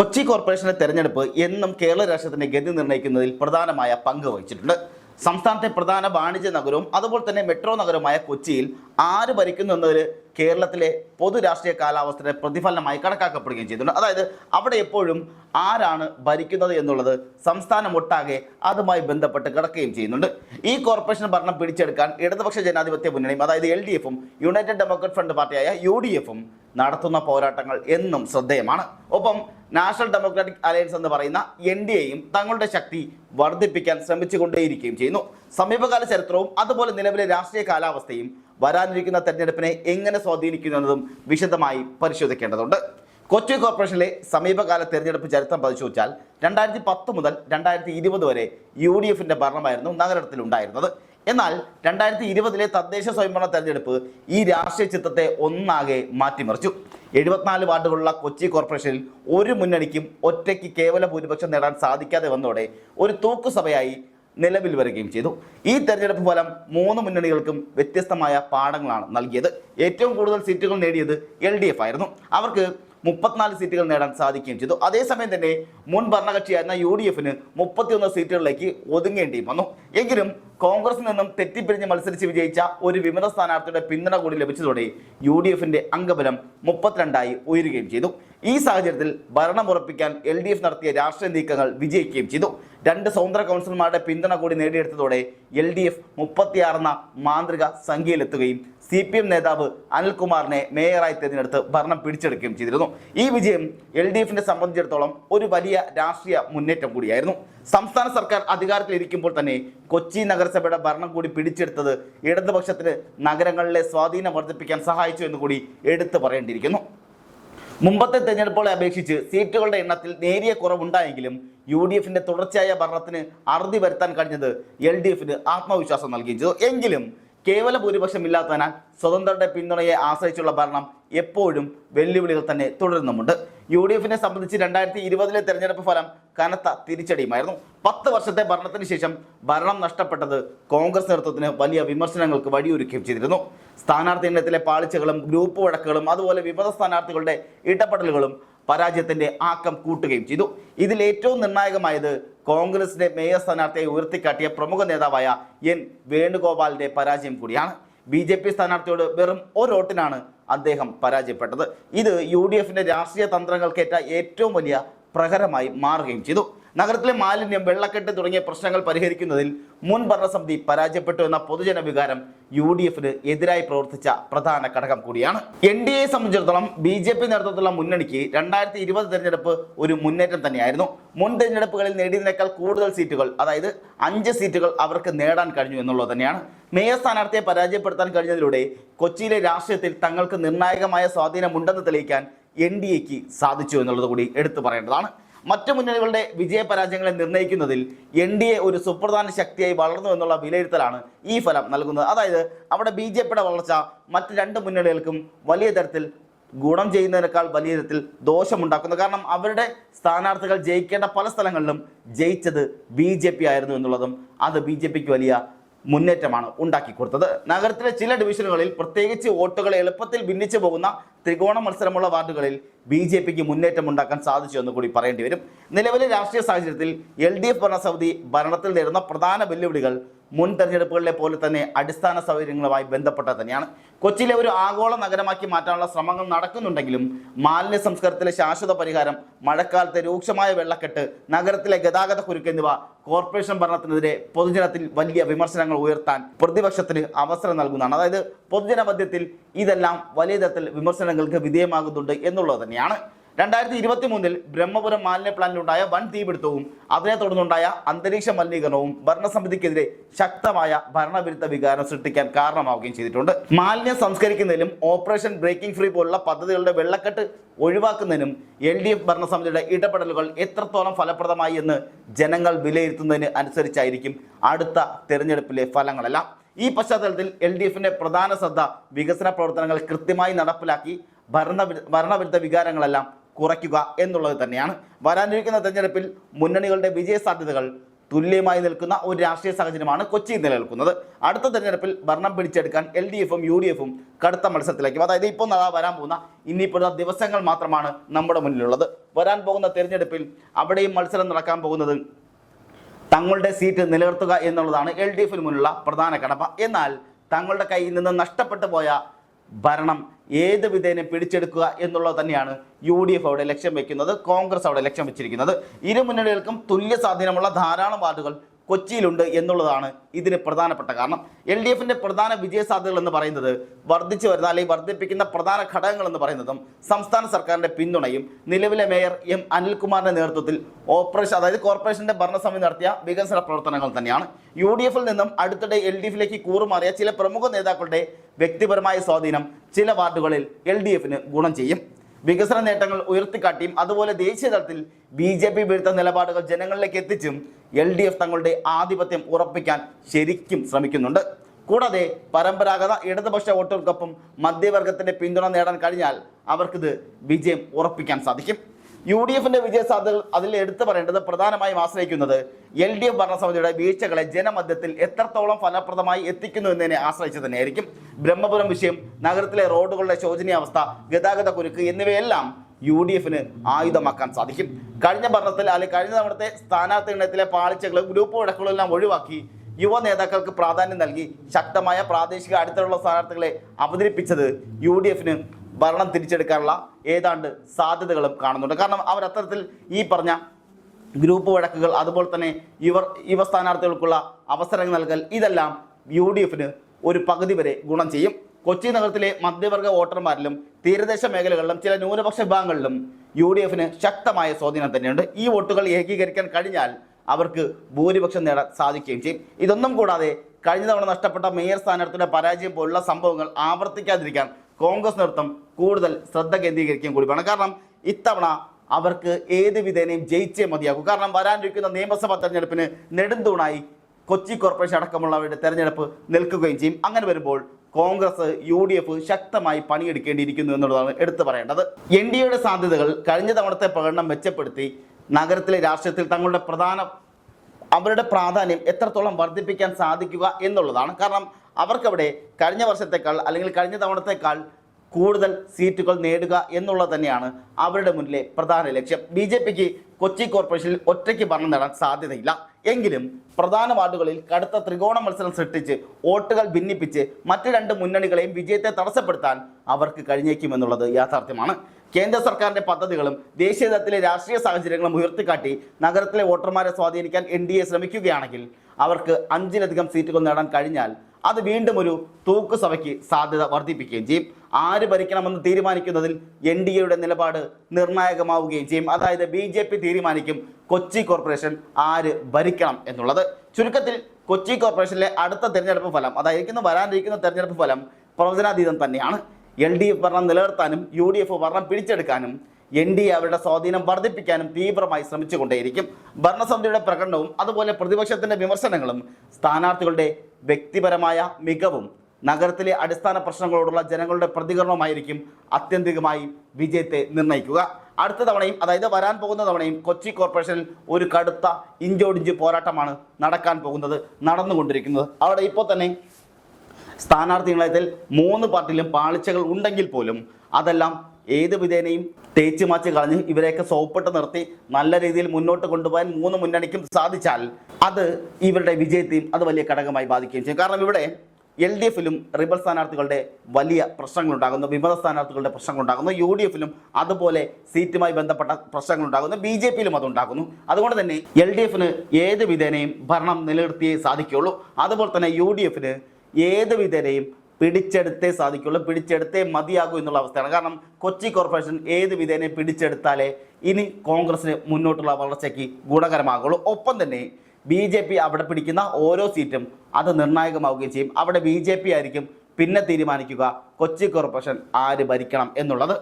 കൊച്ചി കോർപ്പറേഷന്റെ തെരഞ്ഞെടുപ്പ് എന്നും കേരള രാഷ്ട്രത്തിന്റെ ഗതി നിർണയിക്കുന്നതിൽ പ്രധാനമായ പങ്ക് വഹിച്ചിട്ടുണ്ട്. സംസ്ഥാനത്തെ പ്രധാന വാണിജ്യ നഗരവും അതുപോലെ തന്നെ മെട്രോ നഗരവുമായ കൊച്ചിയിൽ ആര് ഭരിക്കുന്നു എന്നതിൽ കേരളത്തിലെ പൊതു രാഷ്ട്രീയ കാലാവസ്ഥയുടെ പ്രതിഫലനമായി കണക്കാക്കപ്പെടുകയും ചെയ്തിട്ടുണ്ട്. അതായത് അവിടെ എപ്പോഴും ആരാണ് ഭരിക്കുന്നത് എന്നുള്ളത് സംസ്ഥാനം സംസ്ഥാനമൊട്ടാകെ അതുമായി ബന്ധപ്പെട്ട് കിടക്കുകയും ചെയ്യുന്നുണ്ട്. ഈ കോർപ്പറേഷൻ ഭരണം പിടിച്ചെടുക്കാൻ ഇടതുപക്ഷ ജനാധിപത്യ മുന്നണിയും അതായത് എൽ ഡി എഫും യുണൈറ്റഡ് ഡെമോക്രാറ്റ് ഫ്രണ്ട് പാർട്ടിയായ യു ഡി എഫും നടത്തുന്ന പോരാട്ടങ്ങൾ എന്നും ശ്രദ്ധേയമാണ്. ഒപ്പം നാഷണൽ ഡെമോക്രാറ്റിക് അലയൻസ് എന്ന് പറയുന്ന എൻ ഡി എയും തങ്ങളുടെ ശക്തി വർദ്ധിപ്പിക്കാൻ ശ്രമിച്ചുകൊണ്ടേയിരിക്കുകയും ചെയ്യുന്നു. സമീപകാല ചരിത്രവും അതുപോലെ നിലവിലെ രാഷ്ട്രീയ കാലാവസ്ഥയും വരാനിരിക്കുന്ന തെരഞ്ഞെടുപ്പിനെ എങ്ങനെ സ്വാധീനിക്കുന്നു എന്നതും വിശദമായി പരിശോധിക്കേണ്ടതുണ്ട്. കൊച്ചി കോർപ്പറേഷനിലെ സമീപകാല തെരഞ്ഞെടുപ്പ് ചരിത്രം പരിശോധിച്ചാൽ രണ്ടായിരത്തി പത്ത് മുതൽ രണ്ടായിരത്തി ഇരുപത് വരെ യു ഡി എഫിന്റെ ഭരണമായിരുന്നു നഗരത്തിൽ ഉണ്ടായിരുന്നത് എന്നാൽ രണ്ടായിരത്തി ഇരുപതിലെ തദ്ദേശ സ്വയംഭരണ തെരഞ്ഞെടുപ്പ് ഈ രാഷ്ട്രീയ ചിത്രത്തെ ഒന്നാകെ മാറ്റിമറിച്ചു. എഴുപത്തിനാല് വാർഡുകളുള്ള കൊച്ചി കോർപ്പറേഷനിൽ ഒരു മുന്നണിക്കും ഒറ്റയ്ക്ക് കേവല ഭൂരിപക്ഷം നേടാൻ സാധിക്കാതെ വന്നതോടെ ഒരു തൂക്കുസഭയായി നിലവിൽ വരികയും ചെയ്തു. ഈ തെരഞ്ഞെടുപ്പ് ഫലം മൂന്ന് മുന്നണികൾക്കും വ്യത്യസ്തമായ പാഠങ്ങളാണ് നൽകിയത്. ഏറ്റവും കൂടുതൽ സീറ്റുകൾ നേടിയത് എൽ ആയിരുന്നു. അവർക്ക് മുപ്പത്തിനാല് സീറ്റുകൾ നേടാൻ സാധിക്കുകയും ചെയ്തു. അതേസമയം തന്നെ മുൻ ഭരണകക്ഷിയായിരുന്ന യു ഡി എഫിന് മുപ്പത്തിയൊന്ന് സീറ്റുകളിലേക്ക് ഒതുങ്ങേണ്ടിയും വന്നു. എങ്കിലും കോൺഗ്രസിൽ നിന്നും തെറ്റിപ്പിരിഞ്ഞ് മത്സരിച്ച് വിജയിച്ച ഒരു വിമത സ്ഥാനാർത്ഥിയുടെ പിന്തുണ കൂടി ലഭിച്ചതോടെ യു ഡി എഫിന്റെ അംഗബലം മുപ്പത്തിരണ്ടായി ഉയരുകയും ചെയ്തു. ഈ സാഹചര്യത്തിൽ ഭരണം ഉറപ്പിക്കാൻ എൽ ഡി എഫ് നടത്തിയ രാഷ്ട്രീയ നീക്കങ്ങൾ വിജയിക്കുകയും ചെയ്തു. രണ്ട് സ്വതന്ത്ര കൗൺസിലർമാരുടെ പിന്തുണ കൂടി നേടിയെടുത്തതോടെ എൽ ഡി എഫ് മുപ്പത്തിയാറെന്ന മാന്ത്രിക സംഖ്യയിലെത്തുകയും സി പി എം നേതാവ് അനിൽകുമാറിനെ മേയറായി തിരഞ്ഞെടുത്ത് ഭരണം പിടിച്ചെടുക്കുകയും ചെയ്തിരുന്നു. ഈ വിജയം എൽ ഡി എഫിനെ സംബന്ധിച്ചിടത്തോളം ഒരു വലിയ രാഷ്ട്രീയ മുന്നേറ്റം കൂടിയായിരുന്നു. സംസ്ഥാന സർക്കാർ അധികാരത്തിലിരിക്കുമ്പോൾ തന്നെ കൊച്ചി നഗരസഭയുടെ ഭരണം കൂടി പിടിച്ചെടുത്തത് ഇടതുപക്ഷത്തിന് നഗരങ്ങളിലെ സ്വാധീനം വർദ്ധിപ്പിക്കാൻ സഹായിച്ചു എന്ന് കൂടി എടുത്തു പറയേണ്ടിയിരിക്കുന്നു. മുമ്പത്തെ തെരഞ്ഞെടുപ്പുകളെ അപേക്ഷിച്ച് സീറ്റുകളുടെ എണ്ണത്തിൽ നേരിയ കുറവുണ്ടായെങ്കിലും യു ഡി എഫിന്റെ തുടർച്ചയായ ഭരണത്തിന് അറുതി വരുത്താൻ കഴിഞ്ഞത് എൽ ഡി എഫിന് ആത്മവിശ്വാസം നൽകുകയും ചെയ്തു. എങ്കിലും കേവല ഭൂരിപക്ഷം ഇല്ലാത്തതിനാൽ സ്വതന്ത്രരുടെ പിന്തുണയെ ആശ്രയിച്ചുള്ള ഭരണം എപ്പോഴും വെല്ലുവിളികൾ തന്നെ തുടരുന്നുമുണ്ട്. യു ഡി എഫിനെ സംബന്ധിച്ച് രണ്ടായിരത്തി ഇരുപതിലെ തെരഞ്ഞെടുപ്പ് ഫലം കനത്ത തിരിച്ചടിയുമായിരുന്നു. പത്ത് വർഷത്തെ ഭരണത്തിന് ശേഷം ഭരണം നഷ്ടപ്പെട്ടത് കോൺഗ്രസ് നേതൃത്വത്തിന് വലിയ വിമർശനങ്ങൾക്ക് വഴിയൊരുക്കുകയും ചെയ്തിരുന്നു. സ്ഥാനാർത്ഥി എണ്ണത്തിലെ പാളിച്ചകളും ഗ്രൂപ്പ് വഴക്കുകളും അതുപോലെ വിമത സ്ഥാനാർത്ഥികളുടെ ഇടപെടലുകളും പരാജയത്തിന്റെ ആക്കം കൂട്ടുകയും ചെയ്തു. ഇതിൽ ഏറ്റവും നിർണായകമായത് കോൺഗ്രസിന്റെ മേയർ സ്ഥാനാർത്ഥിയെ ഉയർത്തിക്കാട്ടിയ പ്രമുഖ നേതാവായ എൻ വേണുഗോപാലിന്റെ പരാജയം കൂടിയാണ്. ബി ജെ പി സ്ഥാനാർത്ഥിയോട് വെറും ഒരു അദ്ദേഹം പരാജയപ്പെട്ടത്. ഇത് യു ഡി എഫിന്റെ രാഷ്ട്രീയ തന്ത്രങ്ങൾക്കേറ്റ ഏറ്റവും വലിയ പ്രഹരമായി മാറുകയും ചെയ്തു. നഗരത്തിലെ മാലിന്യം വെള്ളക്കെട്ട് തുടങ്ങിയ പ്രശ്നങ്ങൾ പരിഹരിക്കുന്നതിൽ മുൻ ഭരണസമിതി പരാജയപ്പെട്ടു എന്ന പൊതുജന വികാരം യു ഡി എഫിന് എതിരായി പ്രവർത്തിച്ച പ്രധാന ഘടകം കൂടിയാണ്. എൻ ഡി എയെ സംബന്ധിച്ചിടത്തോളം ബി ജെ പി നേതൃത്വത്തിലുള്ള മുന്നണിക്ക് രണ്ടായിരത്തി ഇരുപത് തെരഞ്ഞെടുപ്പ് ഒരു മുന്നേറ്റം തന്നെയായിരുന്നു. മുൻ തെരഞ്ഞെടുപ്പുകളിൽ നേടിയതിനേക്കാൾ കൂടുതൽ സീറ്റുകൾ അതായത് അഞ്ച് സീറ്റുകൾ അവർക്ക് നേടാൻ കഴിഞ്ഞു എന്നുള്ളത് തന്നെയാണ്. മേയർ സ്ഥാനാർത്ഥിയെ പരാജയപ്പെടുത്താൻ കഴിഞ്ഞതിലൂടെ കൊച്ചിയിലെ രാഷ്ട്രീയത്തിൽ തങ്ങൾക്ക് നിർണായകമായ സ്വാധീനമുണ്ടെന്ന് തെളിയിക്കാൻ എൻ ഡി എക്ക് സാധിച്ചു എന്നുള്ളത് കൂടി എടുത്തു പറയേണ്ടതാണ്. മറ്റു മുന്നണികളുടെ വിജയപരാജയങ്ങളെ നിർണയിക്കുന്നതിൽ എൻ ഡി എ ഒരു സുപ്രധാന ശക്തിയായി വളർന്നു എന്നുള്ള വിലയിരുത്തലാണ് ഈ ഫലം നൽകുന്നത്. അതായത് അവിടെ ബി ജെ പിയുടെ വളർച്ച മറ്റ് രണ്ട് മുന്നണികൾക്കും വലിയ തരത്തിൽ ഗുണം ചെയ്യുന്നതിനേക്കാൾ വലിയ തരത്തിൽ ദോഷമുണ്ടാക്കുന്നു. കാരണം അവരുടെ സ്ഥാനാർത്ഥികൾ ജയിക്കേണ്ട പല സ്ഥലങ്ങളിലും ജയിച്ചത് ബി ജെ പി ആയിരുന്നു എന്നുള്ളതും അത് ബി ജെ പിക്ക് വലിയ മുന്നേറ്റമാണ് ഉണ്ടാക്കി കൊടുത്തത്. നഗരത്തിലെ ചില ഡിവിഷനുകളിൽ പ്രത്യേകിച്ച് വോട്ടുകൾ എളുപ്പത്തിൽ ഭിന്നിച്ചു പോകുന്ന ത്രികോണ മത്സരമുള്ള വാർഡുകളിൽ ബി ജെ പിക്ക് മുന്നേറ്റം ഉണ്ടാക്കാൻ സാധിച്ചു എന്ന് കൂടി പറയേണ്ടി വരും. നിലവിലെ രാഷ്ട്രീയ സാഹചര്യത്തിൽ എൽ ഡി എഫ് ഭരണസമിതി ഭരണത്തിൽ നേരിടുന്ന പ്രധാന വെല്ലുവിളികൾ മുൻ തെരഞ്ഞെടുപ്പുകളിലെ പോലെ തന്നെ അടിസ്ഥാന സൗകര്യങ്ങളുമായി ബന്ധപ്പെട്ട തന്നെയാണ്. കൊച്ചിയിലെ ഒരു ആഗോള നഗരമാക്കി മാറ്റാനുള്ള ശ്രമങ്ങൾ നടക്കുന്നുണ്ടെങ്കിലും മാലിന്യ സംസ്കരണത്തിലെ ശാശ്വത പരിഹാരം മഴക്കാലത്തെ രൂക്ഷമായ വെള്ളക്കെട്ട് നഗരത്തിലെ ഗതാഗത കുരുക്ക് എന്നിവ കോർപ്പറേഷൻ ഭരണത്തിനെതിരെ പൊതുജനത്തിൽ വലിയ വിമർശനങ്ങൾ ഉയർത്താൻ പ്രതിപക്ഷത്തിന് അവസരം നൽകുന്നതാണ്. അതായത് പൊതുജനമധ്യത്തിൽ ഇതെല്ലാം വലിയ തരത്തിൽ വിമർശനങ്ങൾക്ക് വിധേയമാകുന്നുണ്ട് എന്നുള്ളത് തന്നെയാണ്. രണ്ടായിരത്തി ഇരുപത്തി മൂന്നിൽ ബ്രഹ്മപുരം മാലിന്യ പ്ലാന്റിലുണ്ടായ വൻ തീപിടുത്തവും അതിനെ തുടർന്നുണ്ടായ അന്തരീക്ഷ മലിനീകരണവും ഭരണസമിതിക്കെതിരെ ശക്തമായ ഭരണവിരുദ്ധ വികാരം സൃഷ്ടിക്കാൻ കാരണമാവുകയും ചെയ്തിട്ടുണ്ട്. മാലിന്യം സംസ്കരിക്കുന്നതിലും ഓപ്പറേഷൻ ബ്രേക്കിംഗ് ഫ്രീ പോലുള്ള പദ്ധതികളുടെ വെള്ളക്കെട്ട് ഒഴിവാക്കുന്നതിനും എൽ ഡി എഫ് ഭരണസമിതിയുടെ ഇടപെടലുകൾ എത്രത്തോളം ഫലപ്രദമായി എന്ന് ജനങ്ങൾ വിലയിരുത്തുന്നതിന് അനുസരിച്ചായിരിക്കും അടുത്ത തെരഞ്ഞെടുപ്പിലെ ഫലങ്ങളെല്ലാം. ഈ പശ്ചാത്തലത്തിൽ എൽ ഡി എഫിന്റെ പ്രധാന ശ്രദ്ധ വികസന പ്രവർത്തനങ്ങൾ കൃത്യമായി നടപ്പിലാക്കി ഭരണ ഭരണവിരുദ്ധ വികാരങ്ങളെല്ലാം കുറയ്ക്കുക എന്നുള്ളത് തന്നെയാണ്. വരാനിരിക്കുന്ന തെരഞ്ഞെടുപ്പിൽ മുന്നണികളുടെ വിജയ സാധ്യതകൾ തുല്യമായി നിൽക്കുന്ന ഒരു രാഷ്ട്രീയ സാഹചര്യമാണ് കൊച്ചിയിൽ നിലനിൽക്കുന്നത് അടുത്ത തെരഞ്ഞെടുപ്പിൽ ഭരണം പിടിച്ചെടുക്കാൻ എൽ ഡി എഫും യു ഡി എഫും കടുത്ത മത്സരത്തിലേക്കും. അതായത് ഇപ്പോൾ നാളെ വരാൻ പോകുന്ന ഇനിയിപ്പോൾ ദാ ദിവസങ്ങൾ മാത്രമാണ് നമ്മുടെ മുന്നിലുള്ളത്. വരാൻ പോകുന്ന തെരഞ്ഞെടുപ്പിൽ അവിടെയും മത്സരം നടക്കാൻ പോകുന്നത് തങ്ങളുടെ സീറ്റ് നിലനിർത്തുക എന്നുള്ളതാണ് എൽ ഡി എഫിന് മുന്നിലുള്ള പ്രധാന കടമ. എന്നാൽ തങ്ങളുടെ കയ്യിൽ നിന്ന് നഷ്ടപ്പെട്ടു പോയ ഭരണം ഏത് വിധേനെ പിടിച്ചെടുക്കുക എന്നുള്ളത് തന്നെയാണ് യു ഡി എഫ് അവിടെ ലക്ഷ്യം വെക്കുന്നത് കോൺഗ്രസ് അവിടെ ലക്ഷ്യം വെച്ചിരിക്കുന്നത്. ഇരു മുന്നണികൾക്കും തുല്യ സ്വാധീനമുള്ള ധാരാളം വാർഡുകൾ കൊച്ചിയിലുണ്ട് എന്നുള്ളതാണ് ഇതിന് പ്രധാനപ്പെട്ട കാരണം. എൽ ഡി എഫിന്റെ പ്രധാന വിജയ സാധ്യതകൾ എന്ന് പറയുന്നത് വർദ്ധിച്ചു വരുന്ന അല്ലെങ്കിൽ വർദ്ധിപ്പിക്കുന്ന പ്രധാന ഘടകങ്ങൾ എന്ന് പറയുന്നതും സംസ്ഥാന സർക്കാരിന്റെ പിന്തുണയും നിലവിലെ മേയർ എം അനിൽകുമാറിന്റെ നേതൃത്വത്തിൽ ഓപ്പറേഷൻ അതായത് കോർപ്പറേഷന്റെ ഭരണസമിതി നടത്തിയ വികസന പ്രവർത്തനങ്ങൾ തന്നെയാണ്. യു ഡി എഫിൽ നിന്നും അടുത്തിടെ എൽ ഡി എഫിലേക്ക് കൂറുമാറിയ ചില പ്രമുഖ നേതാക്കളുടെ വ്യക്തിപരമായ സ്വാധീനം ചില വാർഡുകളിൽ എൽ ഡി എഫിന് ഗുണം ചെയ്യും. വികസന നേട്ടങ്ങൾ ഉയർത്തിക്കാട്ടിയും അതുപോലെ ദേശീയ തലത്തിൽ ബി ജെ പി വീഴ്ത്ത നിലപാടുകൾ ജനങ്ങളിലേക്ക് എത്തിച്ചും എൽ ഡി എഫ് തങ്ങളുടെ ആധിപത്യം ഉറപ്പിക്കാൻ ശരിക്കും ശ്രമിക്കുന്നുണ്ട്. കൂടാതെ പരമ്പരാഗത ഇടതുപക്ഷ വോട്ടുകൾക്കൊപ്പം മധ്യവർഗത്തിന്റെ പിന്തുണ നേടാൻ കഴിഞ്ഞാൽ അവർക്കിത് വിജയം ഉറപ്പിക്കാൻ സാധിക്കും. യു ഡി എഫിന്റെ വിജയ സാധ്യതകൾ അതിൽ എടുത്തു പറയേണ്ടത് പ്രധാനമായും ആശ്രയിക്കുന്നത് എൽ ഡി എഫ് ഭരണസമിതിയുടെ വീഴ്ചകളെ ജനമധ്യത്തിൽ എത്രത്തോളം ഫലപ്രദമായി എത്തിക്കുന്നു എന്നതിനെ ആശ്രയിച്ച് തന്നെയായിരിക്കും. ബ്രഹ്മപുരം വിഷയം നഗരത്തിലെ റോഡുകളുടെ ശോചനീയാവസ്ഥ ഗതാഗത കുരുക്ക് എന്നിവയെല്ലാം യു ഡി എഫിന് ആയുധമാക്കാൻ സാധിക്കും. കഴിഞ്ഞ ഭരണത്തിൽ അല്ലെങ്കിൽ കഴിഞ്ഞ തവണത്തെ സ്ഥാനാർത്ഥി ഇണയത്തിലെ പാളിച്ചകളും ഗ്രൂപ്പ് വഴക്കുകളെല്ലാം ഒഴിവാക്കി യുവ നേതാക്കൾക്ക് പ്രാധാന്യം നൽകി ശക്തമായ പ്രാദേശിക അടുത്തുള്ള സ്ഥാനാർത്ഥികളെ അവതരിപ്പിച്ചത് യു ഡി എഫിന് ഭരണം തിരിച്ചെടുക്കാനുള്ള ഏതാണ്ട് സാധ്യതകളും കാണുന്നുണ്ട്. കാരണം അവർ അത്തരത്തിൽ ഈ പറഞ്ഞ ഗ്രൂപ്പ് വഴക്കുകൾ അതുപോലെ തന്നെ ഇവർ യുവ സ്ഥാനാർത്ഥികൾക്കുള്ള അവസരങ്ങൾ നൽകൽ ഇതെല്ലാം യു ഡി എഫിന് ഒരു പകുതി വരെ ഗുണം ചെയ്യും. കൊച്ചി നഗരത്തിലെ മധ്യവർഗ വോട്ടർമാരിലും തീരദേശ മേഖലകളിലും ചില ന്യൂനപക്ഷ വിഭാഗങ്ങളിലും യു ഡി എഫിന് ശക്തമായ സ്വാധീനം തന്നെയുണ്ട്. ഈ വോട്ടുകൾ ഏകീകരിക്കാൻ കഴിഞ്ഞാൽ അവർക്ക് ഭൂരിപക്ഷം നേടാൻ സാധിക്കുകയും ചെയ്യും. ഇതൊന്നും കൂടാതെ കഴിഞ്ഞ തവണ നഷ്ടപ്പെട്ട മേയർ സ്ഥാനാർത്ഥിയുടെ പരാജയം പോലുള്ള സംഭവങ്ങൾ ആവർത്തിക്കാതിരിക്കാൻ കോൺഗ്രസ് നേതൃത്വം കൂടുതൽ ശ്രദ്ധ കേന്ദ്രീകരിക്കുകയും കൂടി വേണം. കാരണം ഇത്തവണ അവർക്ക് ഏത് വിധേനയും ജയിച്ചേ മതിയാകും. കാരണം വരാനിരിക്കുന്ന നിയമസഭാ തെരഞ്ഞെടുപ്പിന് നെടുന്തൂണായി കൊച്ചി കോർപ്പറേഷൻ അടക്കമുള്ളവരുടെ തെരഞ്ഞെടുപ്പ് നിൽക്കുകയും ചെയ്യും. അങ്ങനെ വരുമ്പോൾ കോൺഗ്രസ് യു ഡി എഫ് ശക്തമായി പണിയെടുക്കേണ്ടിയിരിക്കുന്നു എന്നുള്ളതാണ് എടുത്തു പറയേണ്ടത്. എൻ ഡി എയുടെ സാധ്യതകൾ കഴിഞ്ഞ തവണത്തെ പ്രകടനം മെച്ചപ്പെടുത്തി നഗരത്തിലെ രാഷ്ട്രീയത്തിൽ തങ്ങളുടെ പ്രധാന അവരുടെ പ്രാധാന്യം എത്രത്തോളം വർദ്ധിപ്പിക്കാൻ സാധിക്കുക എന്നുള്ളതാണ്. കാരണം അവർക്കവിടെ കഴിഞ്ഞ വർഷത്തേക്കാൾ അല്ലെങ്കിൽ കഴിഞ്ഞ തവണത്തേക്കാൾ കൂടുതൽ സീറ്റുകൾ നേടുക എന്നുള്ളത് തന്നെയാണ് അവരുടെ മുന്നിലെ പ്രധാന ലക്ഷ്യം. ബി ജെ പിക്ക് കൊച്ചി കോർപ്പറേഷനിൽ ഒറ്റയ്ക്ക് ഭരണം നേടാൻ സാധ്യതയില്ല. എങ്കിലും പ്രധാന വാർഡുകളിൽ കടുത്ത ത്രികോണ മത്സരം സൃഷ്ടിച്ച് വോട്ടുകൾ ഭിന്നിപ്പിച്ച് മറ്റ് രണ്ട് മുന്നണികളെയും വിജയത്തെ തടസ്സപ്പെടുത്താൻ അവർക്ക് കഴിഞ്ഞേക്കുമെന്നുള്ളത് യാഥാർത്ഥ്യമാണ്. കേന്ദ്ര സർക്കാരിന്റെ പദ്ധതികളും ദേശീയ തലത്തിലെ രാഷ്ട്രീയ സാഹചര്യങ്ങളും ഉയർത്തിക്കാട്ടി നഗരത്തിലെ വോട്ടർമാരെ സ്വാധീനിക്കാൻ എൻ ശ്രമിക്കുകയാണെങ്കിൽ അവർക്ക് അഞ്ചിലധികം സീറ്റുകൾ നേടാൻ കഴിഞ്ഞാൽ അത് വീണ്ടും ഒരു തൂക്കുസഭയ്ക്ക് സാധ്യത വർദ്ധിപ്പിക്കുകയും ചെയ്യും. ആര് ഭരിക്കണമെന്ന് തീരുമാനിക്കുന്നതിൽ എൻ ഡി എയുടെ നിലപാട് നിർണായകമാവുകയും ചെയ്യും. അതായത് ബി ജെ പി തീരുമാനിക്കും കൊച്ചി കോർപ്പറേഷൻ ആര് ഭരിക്കണം എന്നുള്ളത്. ചുരുക്കത്തിൽ കൊച്ചി കോർപ്പറേഷനിലെ അടുത്ത തെരഞ്ഞെടുപ്പ് ഫലം അതായിരിക്കുന്ന വരാനിരിക്കുന്ന തെരഞ്ഞെടുപ്പ് ഫലം പ്രവചനാതീതം തന്നെയാണ്. എൽ ഡി എഫ് ഭരണം നിലനിർത്താനും യു ഡി എഫ് ഭരണം പിടിച്ചെടുക്കാനും എൻ ഡി എ അവരുടെ സ്വാധീനം വർദ്ധിപ്പിക്കാനും തീവ്രമായി ശ്രമിച്ചുകൊണ്ടേയിരിക്കും. ഭരണസമിതിയുടെ പ്രകടനവും അതുപോലെ പ്രതിപക്ഷത്തിന്റെ വിമർശനങ്ങളും സ്ഥാനാർത്ഥികളുടെ വ്യക്തിപരമായ മികവും നഗരത്തിലെ അടിസ്ഥാന പ്രശ്നങ്ങളോടുള്ള ജനങ്ങളുടെ പ്രതികരണവുമായിരിക്കും അത്യന്തികമായി വിജയത്തെ നിർണയിക്കുക അടുത്ത തവണയും അതായത് വരാൻ പോകുന്ന തവണയും കൊച്ചി കോർപ്പറേഷനിൽ ഒരു കടുത്ത ഇഞ്ചോടിഞ്ച് പോരാട്ടമാണ് നടക്കാൻ പോകുന്നത് നടന്നുകൊണ്ടിരിക്കുന്നത്. അവിടെ ഇപ്പോൾ തന്നെ സ്ഥാനാർത്ഥി നിലയത്തിൽ മൂന്ന് പാർട്ടിയിലും പാളിച്ചകൾ ഉണ്ടെങ്കിൽ പോലും അതെല്ലാം ഏത് വിധേനയും തേച്ച് മാച്ച് കളഞ്ഞ് ഇവരെയൊക്കെ സോപ്പിട്ട് നിർത്തി നല്ല രീതിയിൽ മുന്നോട്ട് കൊണ്ടുപോകാൻ മൂന്ന് മുന്നണിക്കും സാധിച്ചാൽ അത് ഇവരുടെ വിജയത്തെയും അത് വലിയ ഘടകമായി ബാധിക്കുകയും ചെയ്യും. കാരണം ഇവിടെ എൽ ഡി എഫിലും റിബൽ സ്ഥാനാർത്ഥികളുടെ വലിയ പ്രശ്നങ്ങളുണ്ടാകുന്നു വിമത സ്ഥാനാർത്ഥികളുടെ പ്രശ്നങ്ങളുണ്ടാകുന്നു യു ഡി എഫിലും അതുപോലെ സീറ്റുമായി ബന്ധപ്പെട്ട പ്രശ്നങ്ങളുണ്ടാകുന്നു ബി ജെ പിയിലും അതുണ്ടാകുന്നു. അതുകൊണ്ട് തന്നെ എൽ ഡി എഫിന് ഏത് വിധേനയും ഭരണം നിലനിർത്തിയേ സാധിക്കുകയുള്ളൂ. അതുപോലെ തന്നെ യു ഡി എഫിന് ഏത് വിധേനയും പിടിച്ചെടുത്തേ സാധിക്കുള്ളൂ പിടിച്ചെടുത്തേ മതിയാകൂ എന്നുള്ള അവസ്ഥയാണ്. കാരണം കൊച്ചി കോർപ്പറേഷൻ ഏത് വിധേനെ പിടിച്ചെടുത്താലേ ഇനി കോൺഗ്രസിന് മുന്നോട്ടുള്ള വളർച്ചയ്ക്ക് ഗുണകരമാകുള്ളൂ. ഒപ്പം തന്നെ ബി ജെ പി അവിടെ പിടിക്കുന്ന ഓരോ സീറ്റും അത് നിർണായകമാവുകയും ചെയ്യും. അവിടെ ബി ജെ പി ആയിരിക്കും പിന്നെ തീരുമാനിക്കുക കൊച്ചി കോർപ്പറേഷൻ ആര് ഭരിക്കണം എന്നുള്ളത്.